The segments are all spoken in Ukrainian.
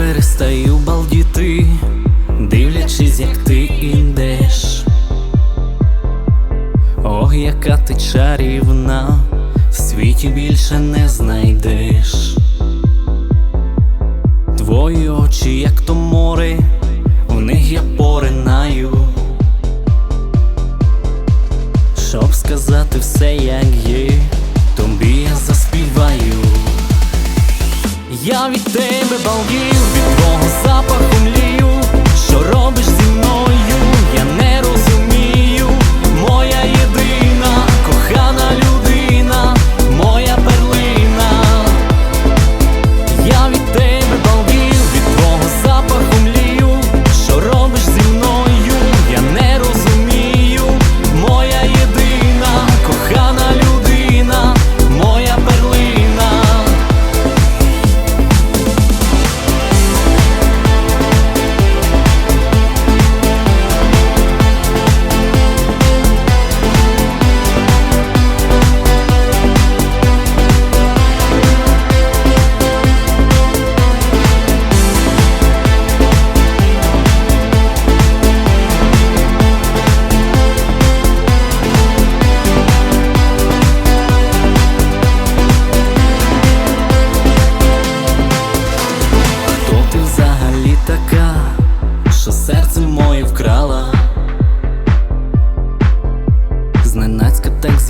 перестаю балдіти, дивлячись, як ти ідеш. Ох, яка ти чарівна, в світі більше не знайдеш. Твої очі, як то море, в них я поринаю. Щоб сказати все, як є, Я від тебе балдів, від твого запаху млію, що робиш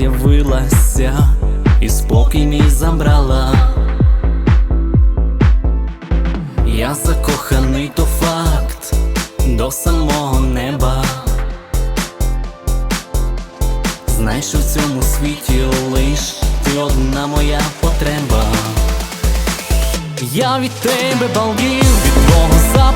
з'явилася, і спокій мій забрала. Я закоханий, то факт до самого неба. Знай, що в цьому світі лиш ти одна моя потреба. Я від тебе балдів, від твого запаху